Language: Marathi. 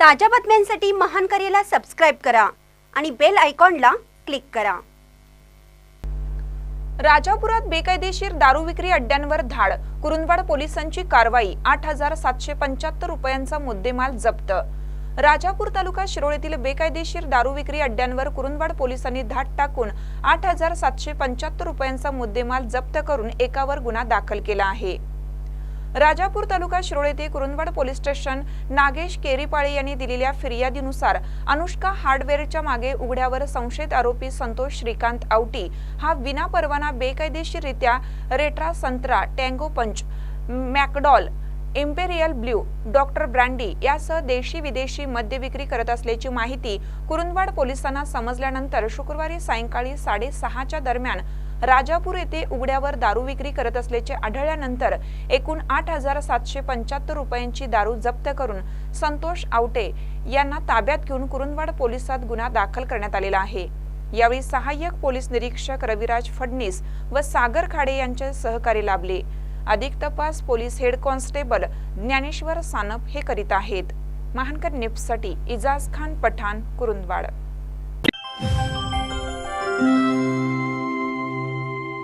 ताज्या बातम्यांसाठी महान करेला सबस्क्राईब करा आणि बेल आयकॉनला क्लिक करा. राजापुरात बेकायदेशीर दारू विक्री अड्ड्यांवर धाड. कुरुंदवाड पोलिसांची कारवाई आठ हजार सातशे पंच्याहत्तर रुपयांचा मुद्देमाल जप्त. राजापूर तालुका शिरोळीतील बेकायदेशीर दारू विक्री अड्ड्यांवर कुरुंदवाड पोलिसांनी धाड टाकून आठ हजार सातशे पंच्याहत्तर रुपयांचा मुद्देमाल जप्त करून एकावर गुन्हा दाखल केला आहे. राजापूर तालुका शिरोळ येथे कुरुंदवाड पोलीस स्टेशन नागेश केरीपाळे यांनी दिलेल्या फिर्यादीनुसार अनुष्का हार्डवेअरच्या मागे उघड्यावर संशयित आरोपी संतोष श्रीकांत आवटी हा विनापरवाना बेकायदेशीररित्या रेट्रा संत्रा Tango punch McDowell Imperial Blue doctor brandy यासह देशी विदेशी मद्य विक्री करत असल्याची माहिती कुरुंदवाड पोलिसांना समजल्यानंतर शुक्रवारी सायंकाळी साडेसहाच्या दरम्यान राजापूर येथे उघड्यावर दारू विक्री करत असल्याचे आढळल्यानंतर एकूण आठ हजार सातशे पंच्याहत्तर रुपयांची दारू जप्त करून संतोष आवटे यांना ताब्यात घेऊन कुरुंदवाड पोलिसात गुन्हा दाखल करण्यात आलेला आहे. यावेळी सहाय्यक पोलीस निरीक्षक रविराज फडणीस व सागर खाडे यांचे सहकारी लाभले. अधिक तपास police head constable Dnyaneshwar Sanap हे करीत आहेत. महानकर निप्ससाठी इजाज खान पठाण कुरुंदवाड.